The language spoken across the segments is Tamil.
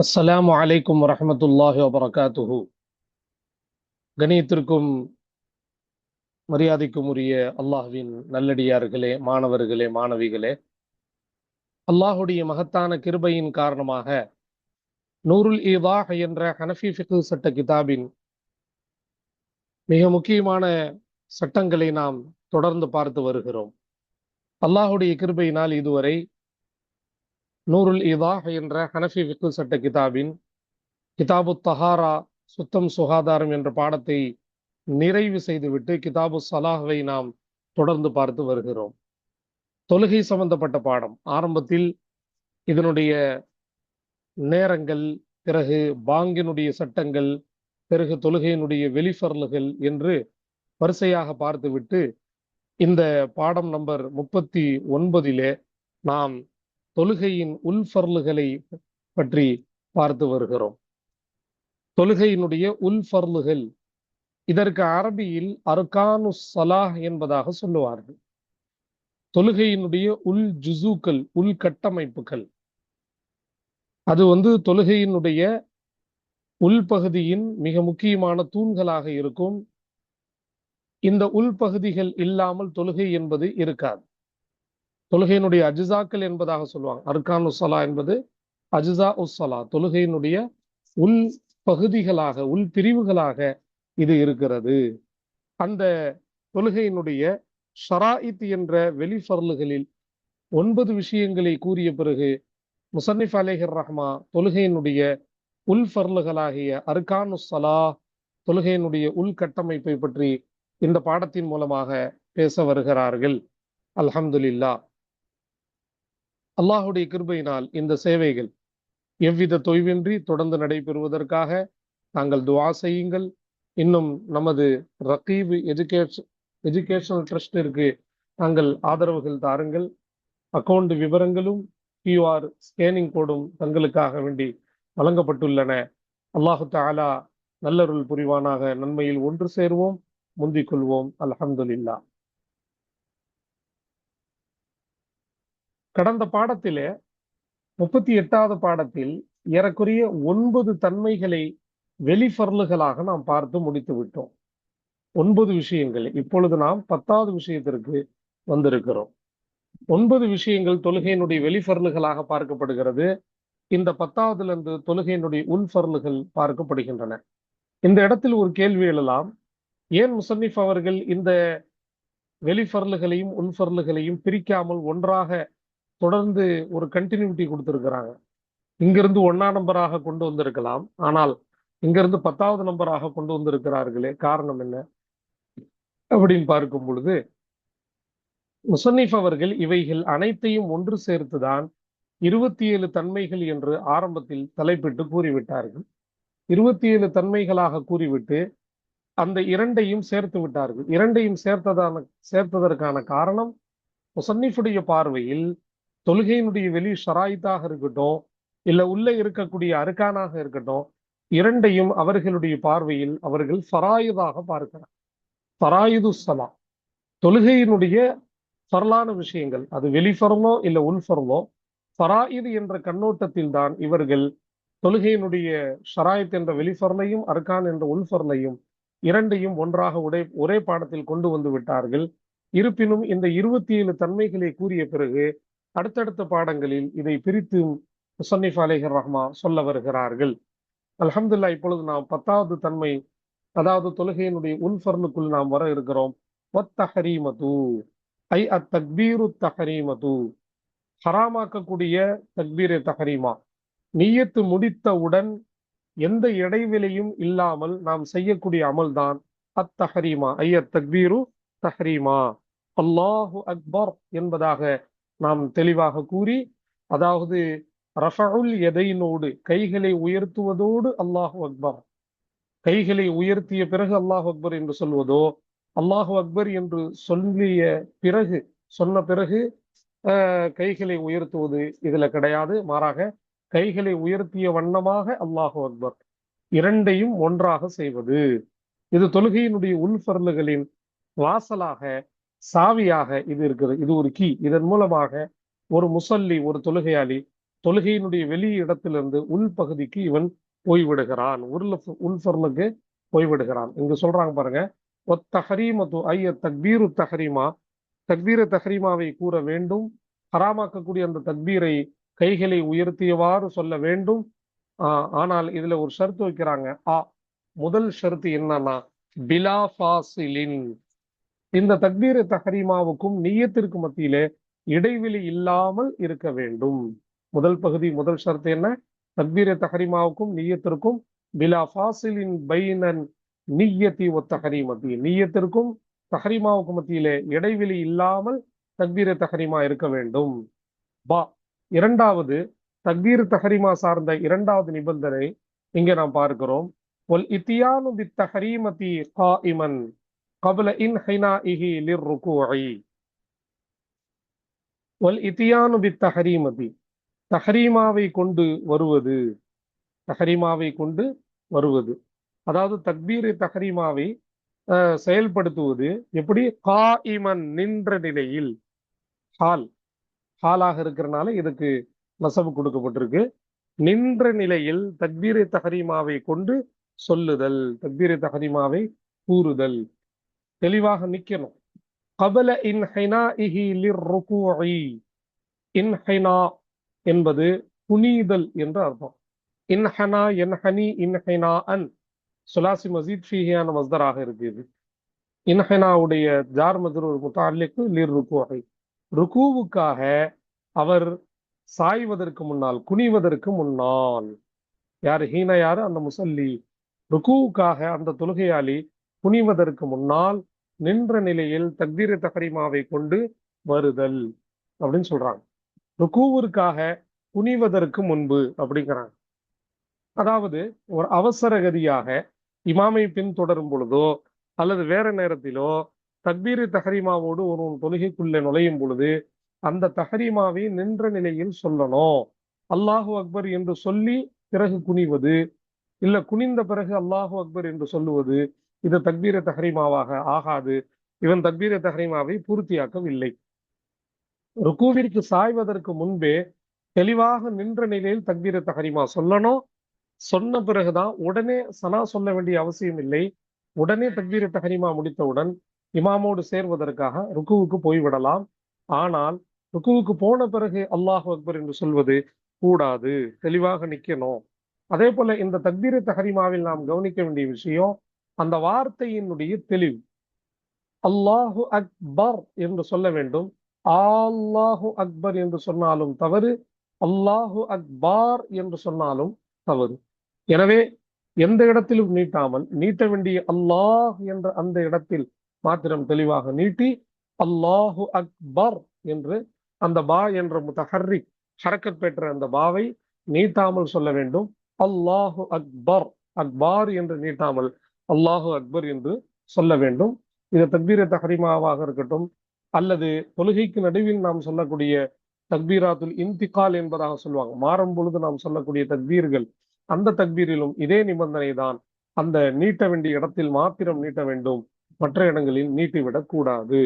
அஸ்ஸலாமு அலைக்கும் வரமத்துல்லாஹி வபரகாத்துஹு. கணியத்திற்கும் மரியாதைக்கும் உரிய அல்லாஹ்வின் நல்லடியார்களே மாணவர்களே மாணவிகளே. அல்லாஹுடைய மகத்தான கிருபையின் காரணமாக நூருல் ஈவாஹ் என்ற ஹனஃபி ஃபிக்ஹ் சட்ட கிதாபின் மிக முக்கியமான சட்டங்களை நாம் தொடர்ந்து பார்த்து வருகிறோம். அல்லாஹுடைய கிருபையினால் இதுவரை நூருல் இதாஹ் என்ற ஹனஃபி விக்கு சட்ட கிதாபின் கிதாபு தஹாரா சுத்தம் சுகாதாரம் என்ற பாடத்தை நிறைவு செய்துவிட்டு கிதாபு சலாஹவை நாம் தொடர்ந்து பார்த்து வருகிறோம். தொழுகை சம்பந்தப்பட்ட பாடம். ஆரம்பத்தில் இதனுடைய நேரங்கள் பிறகு பாங்கினுடைய சட்டங்கள் பிறகு தொழுகையினுடைய வெளிஃபர்லுகள் என்று வரிசையாக பார்த்துவிட்டு இந்த பாடம் நம்பர் முப்பத்தி ஒன்பதிலே நாம் தொழுகையின் உள்ஃபர்லுகளை பற்றி பார்த்து வருகிறோம். தொழுகையினுடைய உள்ஃபர்லுகள் இதற்கு அரபியில் அர்கானு சலாஹ் என்பதாக சொல்லுவார்கள். தொழுகையினுடைய உள் ஜுசூக்கள் உள் கட்டமைப்புகள். அது வந்து தொழுகையினுடைய உள்பகுதியின் மிக முக்கியமான தூண்களாக இருக்கும். இந்த உள்பகுதிகள் இல்லாமல் தொழுகை என்பது இருக்காது. தொழுகையினுடைய அஜிசாக்கள் என்பதாக சொல்லுவாங்க. அர்கான் உசலா என்பது அஜிசா உசலா தொழுகையினுடைய உள் பகுதிகளாக உள் பிரிவுகளாக இது இருக்கிறது. அந்த தொழுகையினுடைய ஷராயித் என்ற வெளிஃபர்லுகளில் ஒன்பது விஷயங்களை கூறிய பிறகு முசன்னிஃப் அலேஹர் ரஹ்மா தொழுகையினுடைய உள் ஃபர்லுகளாகிய அர்கானு சலா தொழுகையினுடைய உள்கட்டமைப்பை பற்றி இந்த பாடத்தின் மூலமாக பேச வருகிறார்கள். அல்ஹம்துலில்லா அல்லாஹுடைய கிருபையினால் இந்த சேவைகள் எவ்வித தொய்வின்றி தொடர்ந்து நடைபெறுவதற்காக தாங்கள் துவா செய்யுங்கள். இன்னும் நமது ரகீப் எஜுகேஷன் எஜுகேஷனல் ட்ரஸ்டிற்கு தாங்கள் ஆதரவுகள் தாருங்கள். அக்கவுண்ட் விவரங்களும் கியூஆர் ஸ்கேனிங் கோடும் தங்களுக்காக வேண்டி வழங்கப்பட்டுள்ளன. அல்லாஹு தாலா நல்லருள் புரிவானாக. நன்மையில் ஒன்று சேர்வோம் முந்திக் கொள்வோம். அல்ஹம்துலில்லா கடந்த பாடத்திலே முப்பத்தி எட்டாவது பாடத்தில் ஏறக்குறைய ஒன்பது தன்மைகளை வெளிஃபர்லுகளாக நாம் பார்த்து முடித்து விட்டோம். ஒன்பது விஷயங்கள். இப்பொழுது நாம் பத்தாவது விஷயத்திற்கு வந்திருக்கிறோம். ஒன்பது விஷயங்கள் தொழுகையினுடைய வெளிஃபர்லுகளாக பார்க்கப்படுகிறது. இந்த பத்தாவதுல இருந்து தொழுகையினுடைய உள்ஃபர்லுகள் பார்க்கப்படுகின்றன. இந்த இடத்தில் ஒரு கேள்வி எழலாம். ஏன் முசன்னிஃப் அவர்கள் இந்த வெளிஃபர்லுகளையும் உள்ஃபர்லுகளையும் பிரிக்காமல் ஒன்றாக தொடர்ந்து ஒரு கண்டினியூட்டி கொடுத்திருக்கிறாங்க. இங்கிருந்து ஒன்னா நம்பராக கொண்டு வந்திருக்கலாம். ஆனால் இங்கிருந்து பத்தாவது நம்பராக கொண்டு வந்திருக்கிறார்களே காரணம் என்ன? அப்படின்னு பார்க்கும் பொழுது முசன்னிஃப் அவர்கள் இவைகள் அனைத்தையும் ஒன்று சேர்த்துதான் இருபத்தி ஏழு தன்மைகள் என்று ஆரம்பத்தில் தலைப்பிட்டு கூறிவிட்டார்கள். இருபத்தி ஏழு தன்மைகளாக கூறிவிட்டு அந்த இரண்டையும் சேர்த்து விட்டார்கள். இரண்டையும் சேர்த்ததான சேர்த்ததற்கான காரணம் முசன்னிஃபுடைய பார்வையில் தொழுகையினுடைய வெளி ஷராயித்தாக இருக்கட்டும் இல்ல உள்ள இருக்கக்கூடிய அருக்கானாக இருக்கட்டும் இரண்டையும் அவர்களுடைய பார்வையில் அவர்கள் ஃபராயுதாக பார்க்கிறார். ஃபராயுது சலா தொழுகையினுடைய ஃபர்லான விஷயங்கள் அது வெளிஃபர்லோ இல்ல உள்ஃபர்லோ ஃபராயிது என்ற கண்ணோட்டத்தில் தான் இவர்கள் தொழுகையினுடைய ஷராயத் என்ற வெளிஃபர்லையும் அர்கான் என்ற உள்ஃபர்லையும் இரண்டையும் ஒன்றாக உடை ஒரே பாடத்தில் கொண்டு வந்து விட்டார்கள். இருப்பினும் இந்த இருபத்தி ஏழு தன்மைகளை கூறிய பிறகு அடுத்தடுத்த பாடங்களில் இதை பிரித்து முசன்னிஃப் அலேஹர் ரஹ்மா சொல்ல வருகிறார்கள். அலமதுல்லா இப்பொழுது நாம் பத்தாவது தன்மை அதாவது தொழுகையினுடைய உள்பர்னுக்குள் நாம் வர இருக்கிறோம். ஒத்தஹரீமது ஐ அத் தக்பீரு தஹரீமது. ஹராமாக்கக்கூடிய தக்பீரே தஹரீமா. நீயத்து முடித்தவுடன் எந்த இடைவெளியும் இல்லாமல் நாம் செய்யக்கூடிய அமல்தான் அத் தஹரீமா ஐ அத் தக்பீரு தஹரீமா. அல்லாஹு அக்பர் என்பதாக நாம் தெளிவாக கூறி அதாவது ரஃபுல் எதையினோடு கைகளை உயர்த்துவதோடு அல்லாஹு அக்பர். கைகளை உயர்த்திய பிறகு அல்லாஹு அக்பர் என்று சொல்வதோ அல்லாஹு அக்பர் என்று சொல்லிய பிறகு சொன்ன பிறகு கைகளை உயர்த்துவது இதுல கிடையாது. மாறாக கைகளை உயர்த்திய வண்ணமாக அல்லாஹு அக்பர். இரண்டையும் ஒன்றாக செய்வது. இது தொழுகையினுடைய உள்பொருள்களின் வாசலாக சாவியாக இது இருக்குது இது ஒரு கீ. இதன் மூலமாக ஒரு முசல்லி ஒரு தொழுகையாளி தொழுகையினுடைய வெளி இடத்திலிருந்து இவன் போய்விடுகிறான். உருள் உள்ஃபர்லுக்கு போய்விடுகிறான். இங்க சொல்றாங்க பாருங்க ஒத்தஹரீமத்து ஐய தக்பீரு தஹரீமா. தக்பீர தஹரீமாவை கூற வேண்டும். ஹராமாக்கக்கூடிய அந்த தக்பீரை கைகளை உயர்த்தியவாறு சொல்ல வேண்டும். ஆஹ் ஆனால் இதுல ஒரு ஷர்த்து வைக்கிறாங்க. ஆ முதல் ஷர்த்து என்னன்னா பிலா ஃபாசிலின். இந்த தக்பீர தஹரீமாவுக்கும் நீயத்திற்கு மத்தியிலே இடைவெளி இல்லாமல் இருக்க வேண்டும். முதல் பகுதி முதல் ஷர்த்து என்ன? தக்பீர தஹரிமாவுக்கும் நீயத்திற்கும் பிலா ஃபாசிலின் பைனன் நீயத்தி ஒத்த நீயத்திற்கும் தஹரிமாவுக்கும் மத்தியிலே இடைவெளி இல்லாமல் தக்பீர தஹரிமா இருக்க வேண்டும். பா. இரண்டாவது தக்பீர் தஹரிமா சார்ந்த இரண்டாவது நிபந்தனை இங்கே நாம் பார்க்கிறோம். ஒல் இத்தியானு பி தஹரீமதி கா இமன் இன் انحنائه للركوع. والاتيان இத்தியானு பி தஹரீமாவை கொண்டு வருவது. தஹரீமாவை கொண்டு வருவது. அதாவது தக்பீர் தஹரீமாவை செயல்படுத்துவது எப்படி? காயிமன் நின்ற நிலையில். ஹால். ஹாலாக இருக்கிறனால இதுக்கு நசவு கொடுக்கப்பட்டிருக்கு. நின்ற நிலையில் தக்பீரை தஹரீமாவை கொண்டு சொல்லுதல். தக்பீரை தஹரீமாவை கூறுதல். தெளிவாக நிக்கணும். கபல இன்ஹைனா இஹி லிர்ருகூஇ. இன்ஹைனா என்பது புனிதல் என்று அர்த்தம். இன்ஹனா என்ஹனி இன்ஹைனா அன் சுலாசி மசீத் ஃபீஹியான மஸ்தராக இருக்குது. இன்ஹனாவுடைய ஜார் மஜர் ஒரு முத்தாலிக்கு லிர் ருக்குவகை ருக்குவுக்காக அவர் சாய்வதற்கு முன்னால் குனிவதற்கு முன்னால். யார் ஹீன யாரு? அந்த முசல்லி. ருக்குவுக்காக அந்த தொழுகையாளி குனிவதற்கு முன்னால் நின்ற நிலையில் தக்தீர தகரிமாவை கொண்டு வருதல் அப்படின்னு சொல்றாங்க. ருக்குவிற்காக குனிவதற்கு முன்பு அப்படிங்கிறாங்க. அதாவது ஒரு அவசர கதியாக இமாமை பின்தொடரும் பொழுதோ அல்லது வேற நேரத்திலோ தக்பீர் தஹரிமாவோடு ஒரு தொழுகைக்குள்ளே நுழையும் பொழுது அந்த தஹரிமாவை நின்ற நிலையில் சொல்லணும். அல்லாஹு அக்பர் என்று சொல்லி பிறகு குனிவது இல்ல குனிந்த பிறகு அல்லாஹு அக்பர் என்று சொல்லுவது இது தக்பீர தஹரிமாவாக ஆகாது. இவன் தக்பீர தஹரிமாவை பூர்த்தியாக்கவில்லை. ருக்குவிற்கு சாய்வதற்கு முன்பே தெளிவாக நின்ற நிலையில் தக்பீர தஹரிமா சொல்லணும். சொன்ன பிறகுதான் உடனே சனா சொல்ல வேண்டிய அவசியம் இல்லை. உடனே தக்பீர தஹரிமா முடித்தவுடன் இமாமோடு சேர்வதற்காக ருக்குவுக்கு போய்விடலாம். ஆனால் ருக்குவுக்கு போன பிறகு அல்லாஹ் அக்பர் என்று சொல்வது கூடாது. தெளிவாக நிக்கணும். அதே போல இந்த தக்பீர தஹரிமாவில் நாம் கவனிக்க வேண்டிய விஷயம் அந்த வார்த்தையினுடைய தெளிவு. அல்லாஹு அக்பர் என்று சொல்ல வேண்டும். அல்லாஹு அக்பர் என்று சொன்னாலும் தவறு. அல்லாஹு அக்பார் என்று சொன்னாலும் தவறு. எனவே எந்த இடத்திலும் நீட்டாமல் நீட்ட வேண்டிய அல்லாஹ் என்ற அந்த இடத்தில் மாத்திரம் தெளிவாக நீட்டி அல்லாஹு அக்பர் என்று அந்த பா என்ற முத்தஹர்ரி ஹரக்கத் பெற்ற அந்த பாவை நீட்டாமல் சொல்ல வேண்டும். அல்லாஹு அக்பர் அக்பார் என்று நீட்டாமல் அல்லாஹு அக்பர் என்று சொல்ல வேண்டும். இது தக்பீர தஹரிமாவாக இருக்கட்டும் அல்லது தொழுகைக்கு நடுவில் நாம் சொல்லக்கூடிய தக்பீராத்துல் இன்திகால் என்பதாக சொல்லுவாங்க. மாறும் பொழுது நாம் சொல்லக்கூடிய தக்பீர்கள் அந்த தக்பீரிலும் இதே நிபந்தனை தான் அந்த நீட்ட வேண்டிய இடத்தில் மாத்திரம் நீட்ட வேண்டும். மற்ற இடங்களில் நீட்டிவிடக் கூடாது.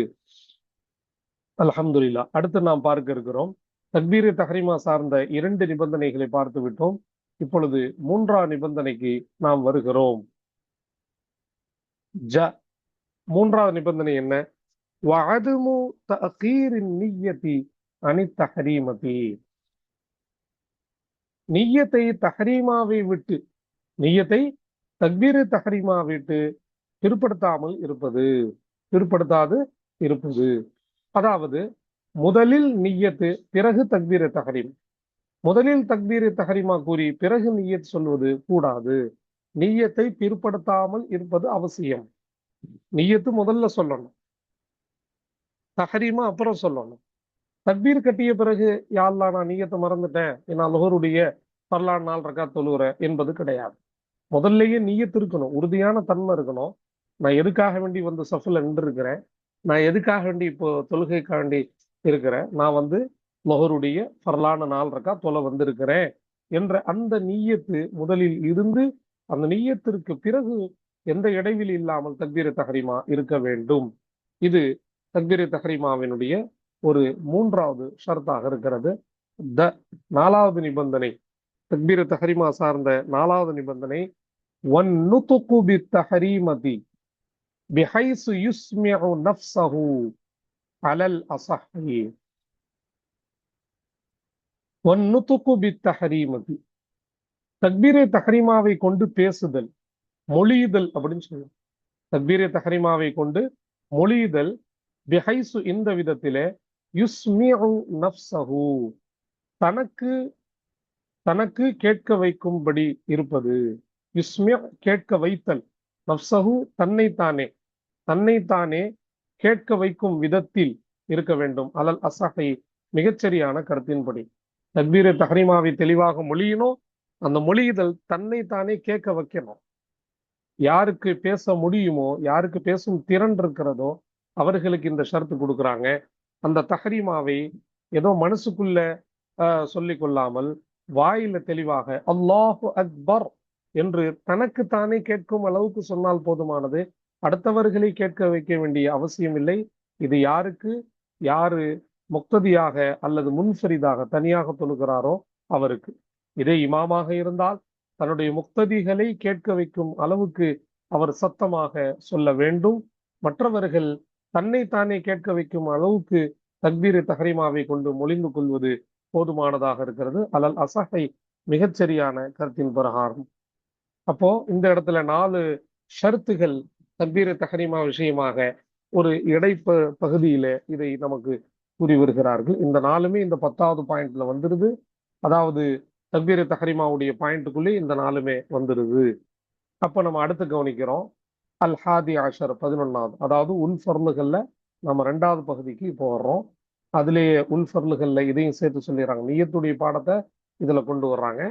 அலமதுல்லா அடுத்து நாம் பார்க்க இருக்கிறோம் தக்பீர் தஹரிமா சார்ந்த இரண்டு நிபந்தனைகளை பார்த்து விட்டோம் இப்பொழுது மூன்றாம் நிபந்தனைக்கு நாம் வருகிறோம். ஜ. மூன்றாவது நிபந்தனை என்ன? வஅதுமு தஅகீரின் நிய்யதி அனி தஹரீமதி. நிய்யத்தை தஹரீமாவை விட்டு நிய்யத்தை தக்பீரு தஹரீமா விட்டு பிற்படுத்தாமல் இருப்பது பிற்படுத்தாது இருப்பது. அதாவது முதலில் நிய்யத்து பிறகு தக்பீர தஹரீம். முதலில் தக்பீர தஹரிமா கூறி பிறகு நிய்யத் சொல்வது கூடாது. நீயத்தை பிற்படுத்தாமல் இருப்பது அவசியம். நீயத்து முதல்ல சொல்லணும். தஹரீமா அப்புறம் சொல்லணும். தக்பீர் கட்டிய பிறகு யாழ்லா நான் நீயத்தை மறந்துட்டேன். நான் லொஹருடைய பரலான் நாள் ரக்கா தொழுகிறேன் என்பது கிடையாது. முதல்லயே நீயத்து இருக்கணும். உறுதியான தன்மை இருக்கணும். நான் எதுக்காக வேண்டி வந்து சஃபில் நின்று இருக்கிறேன் நான் எதுக்காக வேண்டி இப்போ தொழுகைக்காக வேண்டி இருக்கிறேன்? நான் வந்து லொஹருடைய பரலான நாள் ரக்கா தொலை வந்திருக்கிறேன் என்ற அந்த நீயத்து முதலில் இருந்து அந்த நீயத்திற்கு பிறகு எந்த இடைவில் இல்லாமல் தக்பீர தஹரிமா இருக்க வேண்டும்? இது தக்பீர தஹரிமாவினுடைய ஒரு மூன்றாவது ஷர்த்தாக இருக்கிறது. த நாலாவது நிபந்தனை தக்பீர தஹரிமா சார்ந்த நாலாவது நிபந்தனை ஒன் நுதுகு பி தஹரிமதி பிஹைசு யுஸ்மியு நஃப்சஹு அலல் அசஹி ஒன் நுதுகு பி தஹரிமதி தக்பீரே தஹரிமாவை கொண்டு பேசுதல் மொழியுதல் அப்படின்னு சொல்லுவோம். தக்பீரே தஹரிமாவை கொண்டு மொழியுதல் பிஹைசு இந்த விதத்திலே யுஸ்மியு நஃப்ஸஹு தனக்கு தனக்கு கேட்க வைக்கும்படி இருப்பது. யுஸ்மிய கேட்க வைத்தல் நப்சஹு தன்னைத்தானே தன்னைத்தானே கேட்க வைக்கும் விதத்தில் இருக்க வேண்டும். அலல் அசஹை மிகச்சரியான கருத்தின்படி. தக்பீரே தஹரிமாவை தெளிவாக மொழியினோ அந்த மொழிதல் தன்னை தானே கேட்க வைக்கணும். யாருக்கு பேச முடியுமோ யாருக்கு பேசும் திறன் இருக்கிறதோ அவர்களுக்கு இந்த ஷரத்து கொடுக்குறாங்க. அந்த தஹரிமாவை ஏதோ மனசுக்குள்ள சொல்லி கொள்ளாமல் வாயில தெளிவாக அல்லாஹு அக்பர் என்று தனக்குத்தானே கேட்கும் அளவுக்கு சொன்னால் போதுமானது அடுத்தவர்களை கேட்க வைக்க வேண்டிய அவசியம் இல்லை. இது யாருக்கு யாரு முக்ததியாக அல்லது முன்ஃபரிதாக தனியாக தொழுகிறாரோ அவருக்கு. இதே இமாமாக இருந்தால் தன்னுடைய முக்ததிகளை கேட்க வைக்கும் அளவுக்கு அவர் சத்தமாக சொல்ல வேண்டும். மற்றவர்கள் தன்னை தானே கேட்க வைக்கும் அளவுக்கு தக்பீர் தஹரிமாவை கொண்டு மொழிந்து கொள்வது போதுமானதாக இருக்கிறது. அலல் அசஹை மிகச்சரியான கருத்தின் பிரகாரம். அப்போ இந்த இடத்துல நாலு ஷருத்துகள் தக்பீர தஹரிமா விஷயமாக ஒரு இடைப்ப பகுதியில இதை நமக்கு கூறி வருகிறார்கள். இந்த நாளுமே இந்த பத்தாவது பாயிண்ட்ல வந்துருது. அதாவது தக்பீர் தஹரிமாவுடைய பாயிண்ட்டுக்குள்ளே இந்த நாளுமே வந்துருது. அப்போ நம்ம அடுத்து கவனிக்கிறோம் அல் ஹாதி ஆஷர் பதினொன்னாவது. அதாவது உள் ஃபர்லுகள்ல நம்ம ரெண்டாவது பகுதிக்கு இப்போ வர்றோம். அதுலேயே உள் ஃபர்லுகள்ல இதையும் சேர்த்து சொல்லிடுறாங்க. நீயத்துடைய பாடத்தை இதுல கொண்டு வர்றாங்க.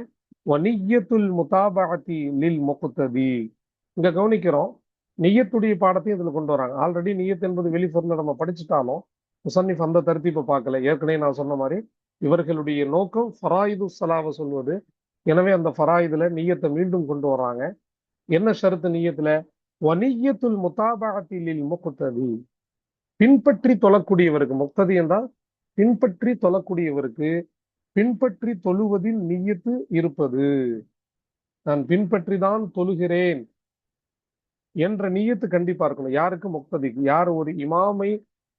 வனியத்துல் முதாபாத்தி லில் முகுத்ததி இங்க கவனிக்கிறோம் நீயத்துடைய பாடத்தையும் இதுல கொண்டு வராங்க ஆல்ரெடி நீயத் என்பது வெளிஃபர்ல நம்ம படிச்சுட்டாலும் முசன்னிஃப் அந்த தருத்தி இப்போ பார்க்கல. ஏற்கனவே நான் சொன்ன மாதிரி இவர்களுடைய நோக்கம் ஃபராயிது சலாவை சொல்வது. எனவே அந்த ஃபராயிதுல நீயத்தை மீண்டும் கொண்டு வர்றாங்க என்ன ஷருத்து நீயத்துல? வனியத்துல் முத்தாபாத்திலில் முகுத்ததி பின்பற்றி தொழக்கூடியவருக்கு முக்ததி என்றால் பின்பற்றி தொழக்கூடியவருக்கு பின்பற்றி தொழுவதில் நீயத்து இருப்பது. நான் பின்பற்றி தான் தொழுகிறேன் என்ற நீயத்து கண்டிப்பா இருக்கணும். யாருக்கு முக்ததிக்கு? யார் ஒரு இமாமை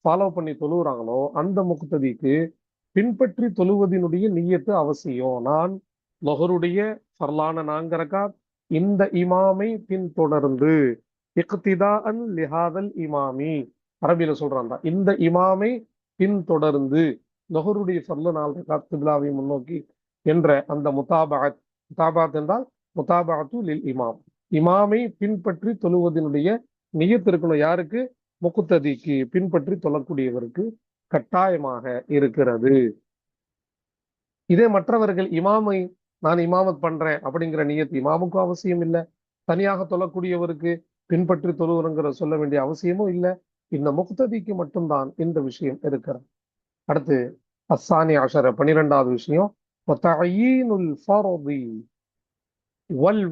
ஃபாலோ பண்ணி தொழுகிறாங்களோ அந்த முக்ததிக்கு பின்பற்றி தொழுவதினுடைய நீயத்து அவசியம். நான் லொஹருடைய ஃபர்லான நாங்கரகாத் இந்த இமாமை பின்தொடர்ந்து இக்திதா அன் லிஹாதல் இமாமி. அரபியில சொல்றான் இந்த இமாமை பின்தொடர்ந்து லொஹருடைய ஃபர்ல நாள் ரகாத் கிப்லாவை முன்னோக்கி என்ற அந்த முத்தாபாத் முத்தாபாத் என்றால் முத்தாபாத்து லில் இமாம். இமாமை பின்பற்றி தொழுவதனுடைய நியத்து இருக்கணும் யாருக்கு? முக்குத்ததிக்கு. பின்பற்றி தொழக்கூடியவருக்கு. கட்டாயமாக இருக்கிறது. இதே மற்றவர்கள் இமாமை நான் இமாமத் பண்றேன் அப்படிங்கிற நியத்து இமாமுக்கும் அவசியம் இல்லை. தனியாக தொழக்கூடியவருக்கு பின்பற்றி தொழுவுறங்கிற சொல்ல வேண்டிய அவசியமும் இல்லை. இந்த முக்ததிக்கு மட்டும்தான் இந்த விஷயம் இருக்கிறது. அடுத்து அஸ்ஸானி அஷர பனிரெண்டாவது விஷயம். வல்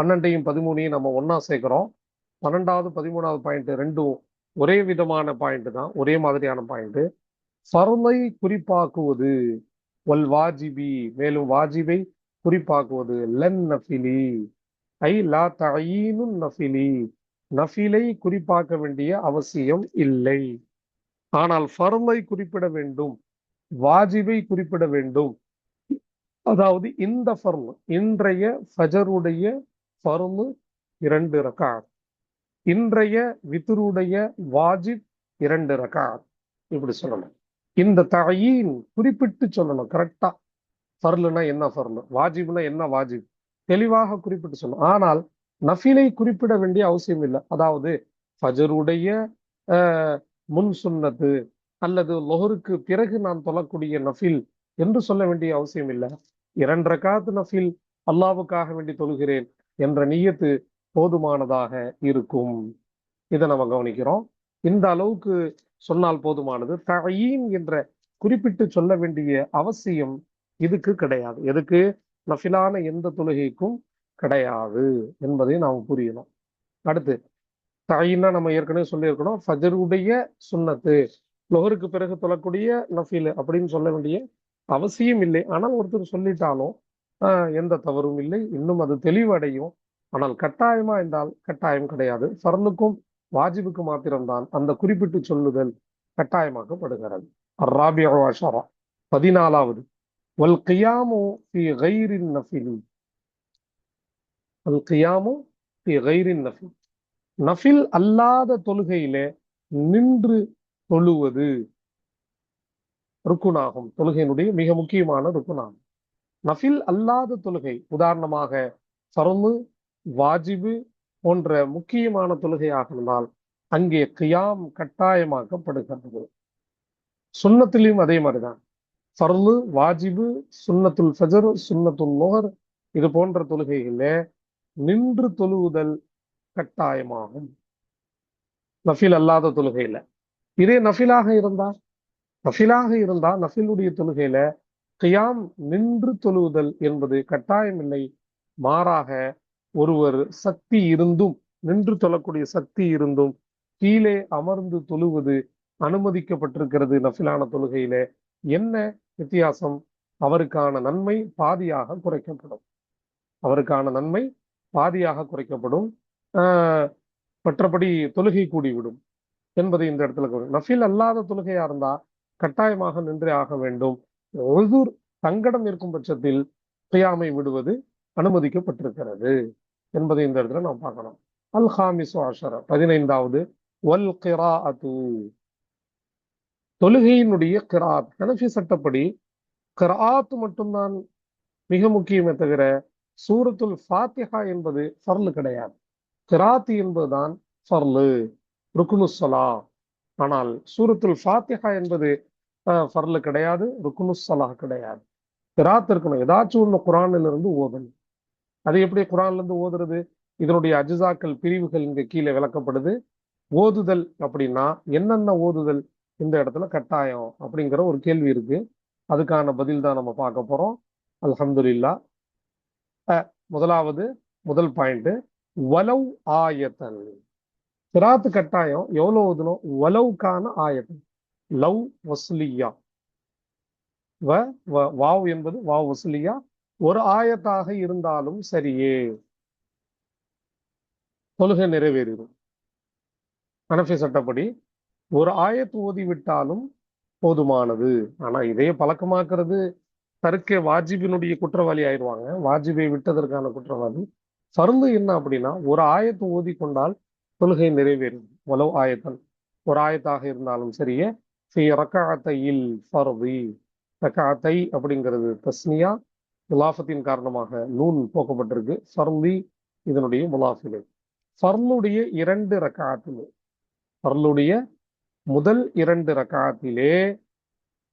பன்னெண்டையும் பதிமூணையும் நம்ம ஒன்னா சேர்க்கிறோம். பன்னெண்டாவது பதிமூணாவது பாயிண்ட் ரெண்டும் ஒரே விதமான பாயிண்ட் தான் ஒரே மாதிரியான பாயிண்ட் ஃபர்லை குறிப்பாக்குவது வல் வாஜிபி மேலும் வாஜிபை குறிப்பாக்குவது லன் நஃபிலி ஐ லா தயீனு நஃபிலி. நஃபிலை குறிப்பாக்க வேண்டிய அவசியம் இல்லை. ஆனால் ஃபர்லை குறிப்பிட வேண்டும் வாஜிபை குறிப்பிட வேண்டும். அதாவது இந்த ஃபர்ம் இன்றைய ஃபஜருடைய ஃபர்மு இரண்டு ரக்காத். இன்றைய வித்துருடைய வாஜிப் இரண்டு ரகாத். இப்படி சொல்லணும். இந்த தகையின் குறிப்பிட்டு சொல்லணும் கரெக்டா ஃபர்லுனா என்ன ஃபர்லு? வாஜிப்னா என்ன வாஜிப்? தெளிவாக குறிப்பிட்டு சொல்லணும். ஆனால் நஃபிலை குறிப்பிட வேண்டிய அவசியம் இல்லை. அதாவது ஃபஜருடைய முன் சுன்னது அல்லது லொஹருக்கு பிறகு நான் தொழக்கூடிய நஃபில் என்று சொல்ல வேண்டிய அவசியம் இல்லை. இரண்டரை காத்து நஃபில் அல்லாவுக்காக வேண்டி தொழுகிறேன் என்ற நீயத்து போதுமானதாக இருக்கும். இதை நம்ம கவனிக்கிறோம். இந்த அளவுக்கு சொன்னால் போதுமானது. தயீன் என்ற குறிப்பிட்டு சொல்ல வேண்டிய அவசியம் இதுக்கு கிடையாது. எதுக்கு? நஃபிலான எந்த தொழுகைக்கும் கிடையாது என்பதை நாம் புரியணும். அடுத்து தாயின்னா நம்ம ஏற்கனவே சொல்லியிருக்கணும். ஃபஜருடைய சுண்ணத்து லொஹருக்கு பிறகு தொழக்கூடிய நஃபில் அப்படின்னு சொல்ல வேண்டிய அவசியம் இல்லை. ஆனால் ஒருத்தர் சொல்லிட்டாலும் ஆஹ், எந்த தவறும் இல்லை. இன்னும் அது தெளிவடையும். ஆனால் கட்டாயமா என்றால் கட்டாயம் கிடையாது. சரலுக்கும் வாஜிபுக்கு மாத்திரம்தான் அந்த குறிப்பிட்டு சொல்லுதல் கட்டாயமாக்கப்படுகிறது. பதினாலாவது. வல் கியாமு கைரின் நஃபிலி. வல் கியாமு கைரின் நஃபி நஃபில் அல்லாத தொழுகையிலே நின்று தொழுவது ருக்குனாகும். தொழுகையினுடைய மிக முக்கியமான ருக்குனாகும். நஃபில் அல்லாத தொழுகை. உதாரணமாக சரணு வாஜிபு போன்ற முக்கியமான தொழுகையாக இருந்தால் அங்கே கியாம் கட்டாயமாக்கப்படுகிறது. சுண்ணத்திலையும் அதே மாதிரிதான். ஃபர்லு வாஜிபு சுண்ணத்துல் ஃபஜர் சுண்ணத்துல் நுகர் இது போன்ற தொழுகைகள நின்று தொழுவுதல் கட்டாயமாகும். நஃபில் அல்லாத தொழுகையில. இதே நஃபிலாக இருந்தா? நஃபிலாக இருந்தா நஃபிலுடைய தொழுகையில கியாம் நின்று தொழுவுதல் என்பது கட்டாயம் இல்லை மாறாக ஒருவர் சக்தி இருந்தும் நின்று தொழக்கூடிய சக்தி இருந்தும் கீழே அமர்ந்து தொழுவது அனுமதிக்கப்பட்டிருக்கிறது நஃபிலான தொழுகையில. என்ன வித்தியாசம்? அவருக்கான நன்மை பாதியாக குறைக்கப்படும். அவருக்கான நன்மை பாதியாக குறைக்கப்படும். ஆஹ் மற்றபடி தொழுகை கூடிவிடும் என்பதை இந்த இடத்துல நஃபில் அல்லாத தொழுகையா இருந்தா கட்டாயமாக நின்றே ஆக வேண்டும். ஒதுர் தங்கடம் இருக்கும் பட்சத்தில் கியாமை விடுவது அனுமதிக்கப்பட்டிருக்கிறது. என்பதை இந்த இடத்துல நாம் பார்க்கணும். அல் ஹாமிசு ஆஷர பதினைந்தாவது வல் அது தொழுகையினுடைய கிராத் ஹனஃபி சட்டப்படி கிராத் மட்டும்தான் மிக முக்கியமே தவிர சூரத்துல் ஃபாத்திஹா என்பது ஃபர்லு கிடையாது. கிராத் என்பதுதான் ஃபர்லு ருக்குனுசலா ஆனால் சூரத்துல் ஃபாத்திஹா என்பது ஃபர்லு கிடையாது ருக்குனுசலா கிடையாது. கிராத் இருக்கணும். ஏதாச்சும் ஒன்று குரானில் இருந்து ஓதணும். அது எப்படி குரான்ல இருந்து ஓதுறது? இதனுடைய அஜிசாக்கள் பிரிவுகள் இங்க கீழே விளக்கப்படுது. ஓதுதல் அப்படின்னா என்னென்ன ஓதுதல் இந்த இடத்துல கட்டாயம் அப்படிங்கிற ஒரு கேள்வி இருக்கு. அதுக்கான பதில் தான் நம்ம பார்க்க போறோம். அல்ஹம்துலில்லா அஹ், முதலாவது முதல் பாயிண்ட் வலவ் ஆயத்தன். சிராத்து கட்டாயம் எவ்வளவு ஓதணும்? வலவுக்கான ஆயத்தன். லவ் வசூலியா வ வ- வாவ் என்பது வாவ் வஸ்லியா ஒரு ஆயத்தாக இருந்தாலும் சரியே. தொழுகை நிறைவேறிடும். ஹனஃபி சட்டப்படி ஒரு ஆயத்து ஓதி விட்டாலும் போதுமானது. ஆனா இதையே பழக்கமாக்குறது தற்கே வாஜிபினுடைய குற்றவாளி ஆயிடுவாங்க. வாஜிபை விட்டதற்கான குற்றவாளி. சருந்து என்ன அப்படின்னா ஒரு ஆயத்து ஓதி கொண்டால் தொழுகை நிறைவேறும். உலவு ஆயத்தன். ஒரு ஆயத்தாக இருந்தாலும் சரியே. ரக்காத்தையில் ஃபர்தி. ரக்காத்தை அப்படிங்கிறது தஸ்னியா விலாசத்தின் காரணமாக நூன் போக்கப்பட்டிருக்கு. சர்லி இதனுடைய முலாசிலு. ஃபர்லுடைய இரண்டு ரக்காத்திலே ஃபர்லுடைய முதல் இரண்டு ரக்காத்திலே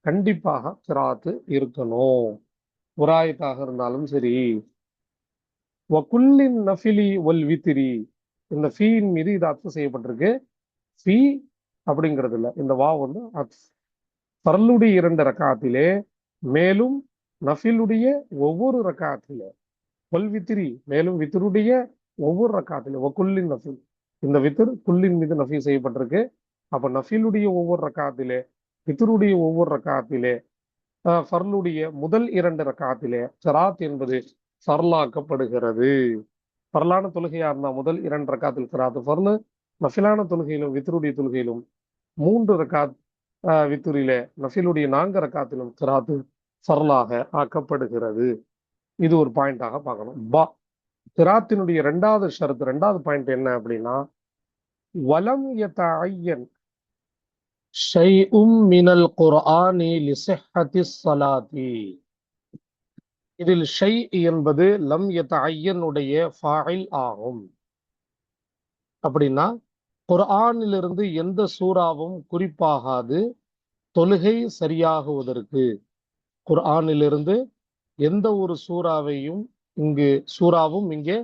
கண்டிப்பாக சிராத்து இருக்கணும். உராயத்தாக இருந்தாலும் சரி. வகுல்லின் நஃபிலி ஒல் வித்திரி இந்த ஃபீயின் மீது இது அத்து செய்யப்பட்டிருக்கு. ஃபீ அப்படிங்கிறது இல்லை இந்த வா வந்து அத் ஃபர்லுடைய இரண்டு ரக்காத்திலே மேலும் நஃபிலுடைய ஒவ்வொரு ரக்காத்திலே ஒல் வித்திரி மேலும் வித்தருடைய ஒவ்வொரு ரக்காத்துல வகுல்லின் நஃபில். இந்த வித்தர் குல்லின் மீது நஃபி செய்யப்பட்டிருக்கு. அப்ப நஃபிலுடைய ஒவ்வொரு ரக்காத்திலே வித்தருடைய ஒவ்வொரு ரக்காத்திலே ஆஹ், ஃபர்லுடைய முதல் இரண்டு ரக்காத்திலே சராத் என்பது ஃபர்லாக்கப்படுகிறது. ஃபர்லான தொழுகையா இருந்தா முதல் இரண்டு ரக்காத்தில் கிராத்து ஃபர்லு நஃபிலான தொழுகையிலும் வித்தருடைய தொழுகையிலும் மூன்று ரக்காத் ஆஹ், வித்துரிலே நஃபிலுடைய நான்கு ரக்காத்திலும் சராத்து ஃபர்லாக ஆக்கப்படுகிறது. இது ஒரு பாயிண்டாக பார்க்கணும். பா. கிராத்தினுடைய இரண்டாவது ஷரத்து ரெண்டாவது பாயிண்ட் என்ன அப்படின்னா வலம் யதஅய்யன் ஷைஉம் மினல் குர்ஆனி லிஸஹ்ஹத்தி இதில் ஷை என்பது லம் யதஅய்யன் ஐயனுடைய ஃபாயில் ஆகும். அப்படின்னா குர்ஆனிலிருந்து எந்த சூறாவும் குறிப்பாகாது தொழுகை சரியாகுவதற்கு. குர்ஆனிலிருந்து எந்த ஒரு சூறாவையும் இங்கு சூறாவும் இங்கே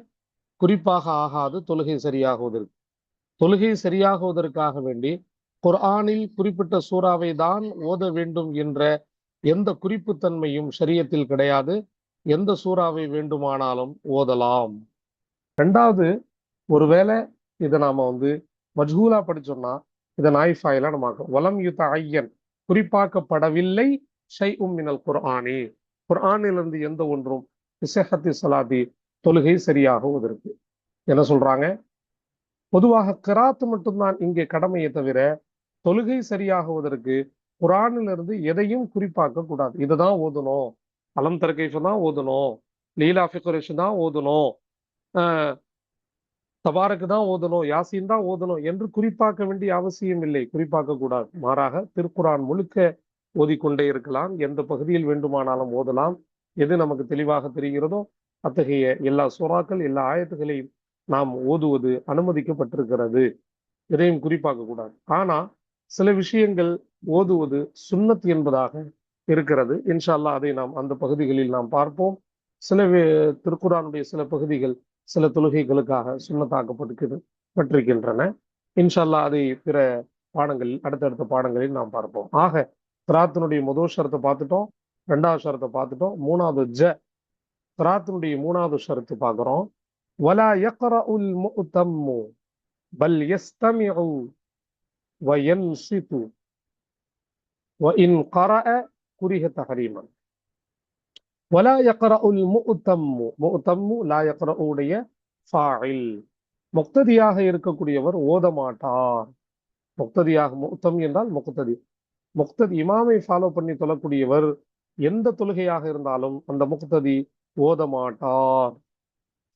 குறிப்பாக ஆகாது தொழுகை சரியாகுவதற்கு. தொழுகை சரியாகுவதற்காக வேண்டி குர்ஆனில் குறிப்பிட்ட சூறாவை தான் ஓத வேண்டும் என்ற எந்த குறிப்புத்தன்மையும் சரியத்தில் கிடையாது. எந்த சூறாவை வேண்டுமானாலும் ஓதலாம். ரெண்டாவது ஒருவேளை இதை நாம வந்து மஜ்ஹூலா படிச்சோம்னா இதை நாய்ஃபாயில நம்ம வலம் யுத்த ஐயன் குறிப்பாக்கப்படவில்லை ஷை உம் மினல் குர்ஆனி. குர்ஆனிலிருந்து எந்த ஒன்றும் இசஹத்தி சலாதி தொழுகை சரியாகுவதற்கு என்ன சொல்றாங்க? பொதுவாக கிராத்து மட்டும்தான் இங்கே கடமையை தவிர தொழுகை சரியாகுவதற்கு குரானிலிருந்து எதையும் குறிப்பாக்க கூடாது. இதுதான் ஓதணும். அலம் தரகேஷன் தான் ஓதணும். லீலா ஃபிகரேஷன் தான் ஓதணும். ஆஹ் தபாருக்கு தான் ஓதணும். யாசின் தான் ஓதணும் என்று குறிப்பாக்க வேண்டிய அவசியம் இல்லை. குறிப்பாக்க கூடாது. மாறாக திருக்குரான் முழுக்க ஓதிக்கொண்டே இருக்கலாம். எந்த பகுதியில் வேண்டுமானாலும் ஓதலாம். எது நமக்கு தெளிவாக தெரிகிறதோ அத்தகைய எல்லா சுறாக்கள் எல்லா ஆயத்துகளையும் நாம் ஓதுவது அனுமதிக்கப்பட்டிருக்கிறது. எதையும் குறிப்பாக்க கூடாது. ஆனா சில விஷயங்கள் ஓதுவது சுண்ணத் என்பதாக இருக்கிறது. இன்ஷா அதை நாம் அந்த பகுதிகளில் நாம் பார்ப்போம். சில திருக்குறானுடைய சில பகுதிகள் சில தொழுகைகளுக்காக சுண்ணத்தாக்கப்பட்டிருக்கிறது பட்டிருக்கின்றன. இன்ஷால்லா அதை பிற பாடங்களில் அடுத்தடுத்த பாடங்களில் நாம் பார்ப்போம். ஆக கிராத்தினுடைய முதல் ஷரத்தை பார்த்துட்டோம் ரெண்டாவது ஷரத்தை பார்த்துட்டோம் மூணாவது ஜ கிராத்தினுடைய மூணாவது ஷரத்து பார்க்கிறோம் வலா யக்ரஉல் முஅத்தம்மு பல் யஸ்தமிஉ வயன்சிது وإن قرأ كره تحريما ولا يقرأ المؤتم مؤتم لا يقرأ உடைய ஃபாயில் முக்ததியாக இருக்கக்கூடியவர் ஓத மாட்டார் முக்ததியாக முக்தம் என்றால் முக்ததி முக்ததி இமாமை ஃபாலோ பண்ணி தொழக்கூடியவர் எந்த தொழுகையாக இருந்தாலும் அந்த முக்ததி ஓத மாட்டார்.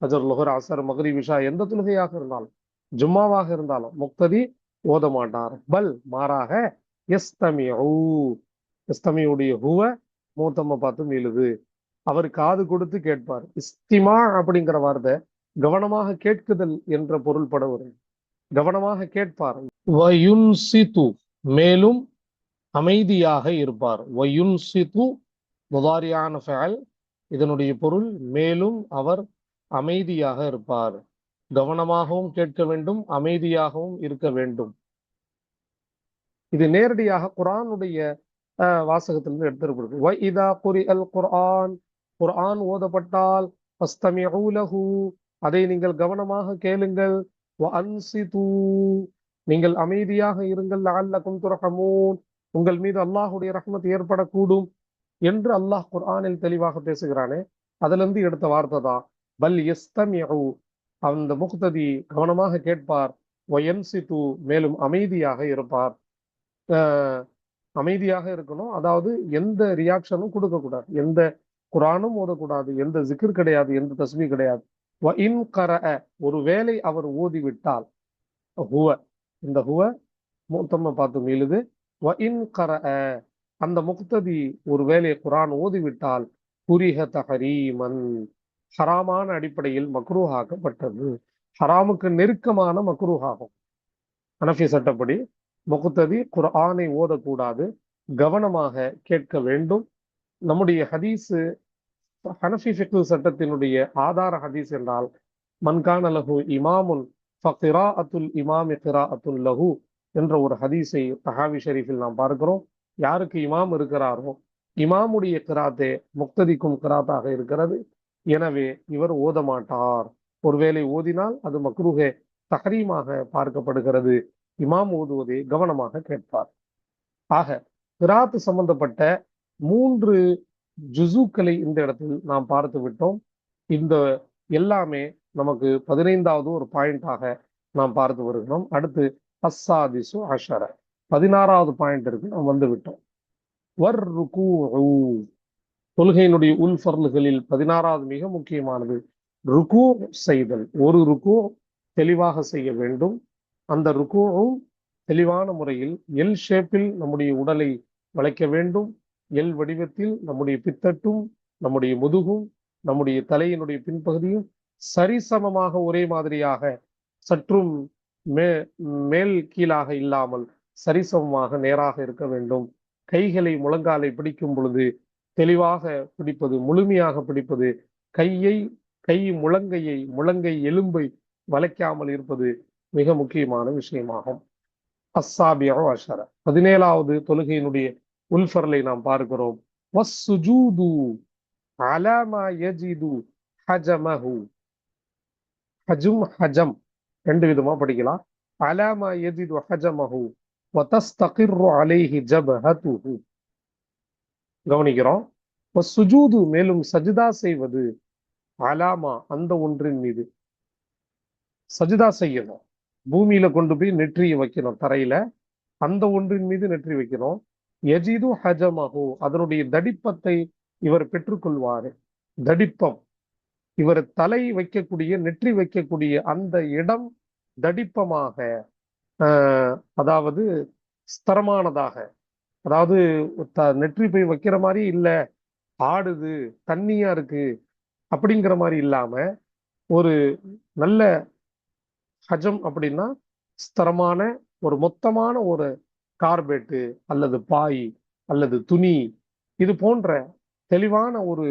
அஜர் லுஹர் அசர் மகரி விஷா எந்த தொழுகையாக இருந்தாலும் ஜும்மாவாக இருந்தாலும் முக்ததி ஓத மாட்டார். பல் மாறாக எஸ்தமி ஊ எஸ்தமியுடைய ஹுவ மூத்தம்ம பார்த்து மீளுது. அவர் காது கொடுத்து கேட்பார். இஸ்திமா அப்படிங்கிற வார்த்தை கவனமாக கேட்குதல் என்ற பொருள்பட வரும். கவனமாக கேட்பார். மேலும் அமைதியாக இருப்பார். வயுன்சிது முதாரியான ஃபேல் இதனுடைய பொருள் மேலும் அவர் அமைதியாக இருப்பார். கவனமாகவும் கேட்க வேண்டும் அமைதியாகவும் இருக்க வேண்டும். இது நேரடியாக குரானுடைய வாசகத்திலிருந்து எடுத்திருக்கிறது. வ இதா குரி அல் குர்ஆன் குர்ஆன் ஓதப்பட்டால் அஸ்தமி லஹு அதை நீங்கள் கவனமாக கேளுங்கள். வ அன்சிது நீங்கள் அமைதியாக இருங்கள் லஅல்லக்கும் துர்ஹமூன். உங்கள் மீது அல்லாஹுடைய ரஹ்மத் ஏற்படக்கூடும் என்று அல்லாஹ் குர்ஆனில் தெளிவாக பேசுகிறானே. அதுல இருந்து எடுத்த வார்த்தை தான் பல் எஸ்தம் அந்த முக்ததி கவனமாக கேட்பார். வயன்சித்து மேலும் அமைதியாக இருப்பார். ஆஹ் அமைதியாக இருக்கணும். அதாவது எந்த ரியாக்ஷனும் கொடுக்கக்கூடாது. எந்த குரானும் ஓதக்கூடாது. எந்த ஜிக்ர் கிடையாது. எந்த தஸ்மி கிடையாது. வ இன் கரஅ ஒருவேளை அவர் ஓதிவிட்டால் ஹுவ. இந்த ஹுவ மூத்தம்ம பார்த்து மீளுது வ இன் கரஅ அந்த முக்ததி ஒருவேளை குரான் ஓதிவிட்டால் புரிக தஹரீமன். ஹராமான அடிப்படையில் மக்ரூஹாக்கப்பட்டது. ஹராமுக்கு நெருக்கமான மக்ரூஹாகும். ஹனஃபி சட்டப்படி முகுத்ததி குர்ஆனை ஓதக்கூடாது. கவனமாக கேட்க வேண்டும். நம்முடைய ஹதீஸு ஹனஃபி ஃபிக்கு சட்டத்தினுடைய ஆதார ஹதீஸ் என்றால் மன்கான லஹு இமாமுன் ஃபகிராஅத்துல் இமாமி கிராஅத்துல் லஹு. என்ற ஒரு ஹதீஸை தஹாவி ஷெரீஃபில் நாம் பார்க்கிறோம். யாருக்கு இமாம் இருக்கிறாரோ இமாமுடைய கிராத்தே முக்ததிக்கும் கிராத்தாக இருக்கிறது. எனவே இவர் ஓத மாட்டார். ஒருவேளை ஓதினால் அது மக்ரூஹே தஹரீமாக பார்க்கப்படுகிறது. இமாம் ஓதுவதை கவனமாக கேட்பார். ஆக கிராத்து சம்பந்தப்பட்ட மூன்று ஜுசுக்களை இந்த இடத்தில் நாம் பார்த்து விட்டோம். இந்த எல்லாமே நமக்கு பதினைந்தாவது ஒரு பாயிண்டாக நாம் பார்த்து வருகிறோம். அடுத்து அஸ்ஸாதிசு அஷர. பதினாறாவது பாயிண்ட் இருக்கு நாம் வந்து விட்டோம். வர் ருக்கு தொழுகையினுடைய உள் ஃபர்லுகளில் பதினாறாவது மிக முக்கியமானது ருக்கு செய்தல். ஒரு ருக்கு தெளிவாக செய்ய வேண்டும். அந்த ருக்குவும் தெளிவான முறையில் எல் ஷேப்பில் நம்முடைய உடலை வளைக்க வேண்டும். எல் வடிவத்தில் நம்முடைய பித்தட்டும் நம்முடைய முதுகும் நம்முடைய தலையினுடைய பின்பகுதியும் சரிசமமாக ஒரே மாதிரியாக சற்றும் மே மேல் கீழாக இல்லாமல் சரிசமமாக நேராக இருக்க வேண்டும். கைகளை முழங்காலை பிடிக்கும் பொழுது தெளிவாக பிடிப்பது முழுமையாக பிடிப்பது கையை கை முழங்கையை முழங்கை எலும்பை வளைக்காமல் இருப்பது மிக முக்கியமான விஷயமாகும். அஸ்ஸாபியோ அஷர பதினேழாவது தொழுகையினுடைய உல்ஃபர்லை நாம் பார்க்கிறோம். வஸ்ஸுஜூது அலாமா யஜிது ஹஜமஹு. ஹஜும் ஹஜம். ரெண்டு விதமா படிக்கலாம். அலாமா எதிர் ஹஜமஹு வதஸ்தகிர்ரு அலைஹி ஜபஹதுஹு. கவனிக்கிறோம். சுஜூது மேலும் சஜிதா செய்வது அலாமா அந்த ஒன்றின் மீது. சஜிதா செய்யணும். பூமியில கொண்டு போய் நெற்றியை வைக்கணும் தரையில. அந்த ஒன்றின் மீது நெற்றி வைக்கணும். எஜிது ஹஜமஹு அதனுடைய தடிப்பத்தை இவர் பெற்றுக்கொள்வாரு. தடிப்பம். இவர் தலை வைக்கக்கூடிய நெற்றி வைக்கக்கூடிய அந்த இடம் தடிப்பமாக ஆஹ், அதாவது ஸ்தரமானதாக அதாவது நெற்றி போய் வைக்கிற மாதிரி இல்ல ஆடுது தண்ணியா இருக்கு அப்படிங்கிற மாதிரி இல்லாம ஒரு நல்ல ஹஜம் அப்படின்னா ஸ்தரமான ஒரு மொத்தமான ஒரு கார்பெட்டு அல்லது பாய் அல்லது துணி இது போன்ற தெளிவான ஒரு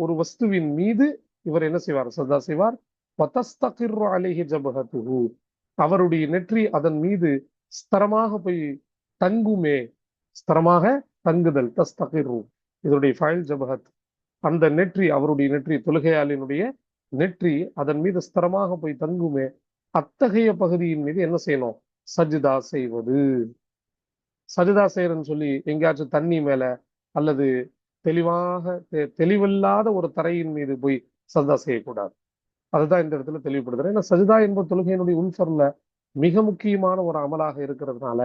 ஒரு வஸ்துவின் மீது இவர் என்ன செய்வார்? சதா செய்வார் அலேஹி அலைஹி அவருடைய நெற்றி அதன் மீது ஸ்தரமாக போய் தங்குமே ஸ்தரமாக தங்குதல் தஸ்தகிர்ரு இதனுடைய ஃபைல் ஜபஹத். அந்த நெற்றி அவருடைய நெற்றி தொழுகையாளினுடைய நெற்றி அதன் மீது ஸ்தரமாக போய் தங்குமே அத்தகைய பகுதியின் மீது என்ன செய்யணும்? சஜிதா செய்வது. சஜிதா செய்யறன்னு சொல்லி எங்கேயாச்சும் தண்ணி மேல அல்லது தெளிவாக தெ- தெளிவில்லாத ஒரு தரையின் மீது போய் சஜிதா செய்யக்கூடாது. அதுதான் இந்த இடத்துல தெளிவுபடுத்துறேன். ஏன்னா சஜிதா என்பது தொழுகையினுடைய உள்சர்ல மிக முக்கியமான ஒரு அமலாக இருக்கிறதுனால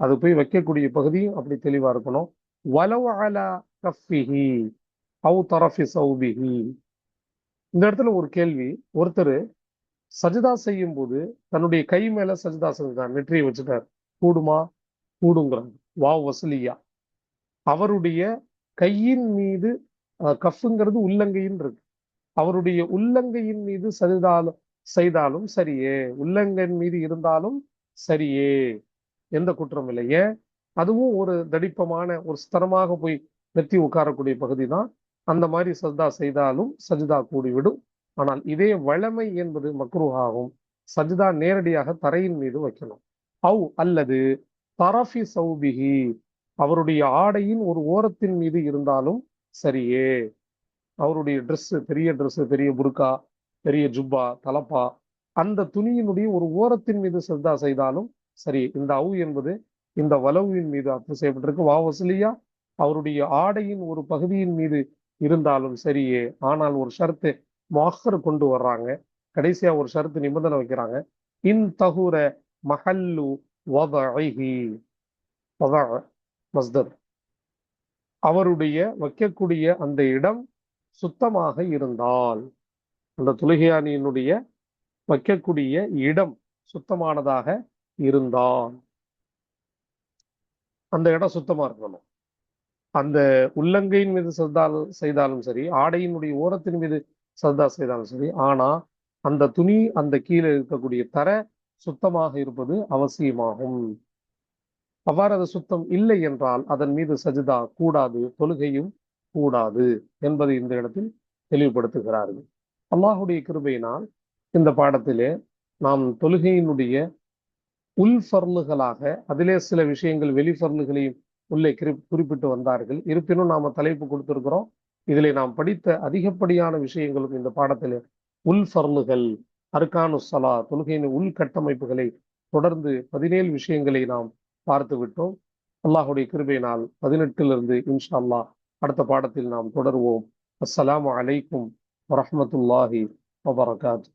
அது போய் வைக்கக்கூடிய பகுதியும் அப்படி தெளிவா இருக்கணும். வலவ் அலா கஃபிஹி அவு தரஃபி சௌபிஹி. இந்த இடத்துல ஒரு கேள்வி. ஒருத்தர் சஜிதா செய்யும் போது தன்னுடைய கை மேல சஜிதா செஞ்சுட்டார். நெற்றியை வச்சுட்டார். கூடுமா? கூடுங்கிறாங்க வாவ் வசலியா. அவருடைய கையின் மீது அஹ், கஃப்ங்கிறது உள்ளங்கையின் இருக்கு. அவருடைய உள்ளங்கையின் மீது சரிதாலும் செய்தாலும் சரியே. உள்ளங்கையின் மீது இருந்தாலும் சரியே எந்த குற்றம் இல்லை. ஏன்? அதுவும் ஒரு தடிப்பமான ஒரு ஸ்தரமாக போய் நெத்தி உட்காரக்கூடிய பகுதி தான் அந்த மாதிரி சஜிதா செய்தாலும் சஜிதா கூடிவிடும். ஆனால் இதே வளமை என்பது மக்ரூஹாகும். சஜிதா நேரடியாக தரையின் மீது வைக்கணும். அவ் அல்லது தரஃபி சௌபிஹி அவருடைய ஆடையின் ஒரு ஓரத்தின் மீது இருந்தாலும் சரியே. அவருடைய ட்ரெஸ்ஸு பெரிய ட்ரெஸ்ஸு பெரிய புர்கா பெரிய ஜுப்பா தலப்பா அந்த துணியினுடைய ஒரு ஓரத்தின் மீது சஜிதா செய்தாலும் சரி இந்த அவு என்பது இந்த வலவுவின் மீது அர்த்தம் செய்யப்பட்டிருக்கு. வா வசலியா அவருடைய ஆடையின் ஒரு பகுதியின் மீது இருந்தாலும் சரியே ஆனால் ஒரு ஷர்த்து முஅக்கர் கொண்டு வர்றாங்க. கடைசியா ஒரு ஷர்த்து நிபந்தனை வைக்கிறாங்க. இன் தகுர மஹல்லு மஸ்தர் அவருடைய வைக்கக்கூடிய அந்த இடம் சுத்தமாக இருந்தால் அந்த துலகியானியினுடைய வைக்கக்கூடிய இடம் சுத்தமானதாக இருந்தால். அந்த இடம் சுத்தமா இருக்கணும். அந்த உள்ளங்கையின் மீது சர்தால் செய்தாலும் சரி ஆடையினுடைய ஓரத்தின் மீது சர்தா செய்தாலும் சரி ஆனா அந்த துணி அந்த கீழே இருக்கக்கூடிய தர சுத்தமாக இருப்பது அவசியமாகும். அவ்வாறு அது சுத்தம் இல்லை என்றால் அதன் மீது சஜிதா கூடாது தொழுகையும் கூடாது என்பதை இந்த இடத்தில் தெளிவுபடுத்துகிறார்கள். அல்லாஹுடைய கிருபையினால் இந்த பாடத்திலே நாம் தொழுகையினுடைய உள் ஃபர்லுகளாக அதிலே சில விஷயங்கள் வெளி ஃபர்லுகளையும் உள்ளே குறிப்பிட்டு வந்தார்கள். இருப்பினும் நாம தலைப்பு கொடுத்திருக்கிறோம். இதில் நாம் படித்த அதிகப்படியான விஷயங்களும் இந்த பாடத்திலே உள் ஃபர்லுகள் அர்கானு சலா தொழுகையின் உள் கட்டமைப்புகளை தொடர்ந்து பதினேழு விஷயங்களை நாம் பார்த்து விட்டோம் அல்லாஹுடைய கிருபையினால் பதினெட்டிலிருந்து இன்ஷா அல்லாஹ் அடுத்த பாடத்தில் நாம் தொடருவோம். அஸ்லாம் அலைக்கும் வரமத்துல்லாஹி வபரகாத்து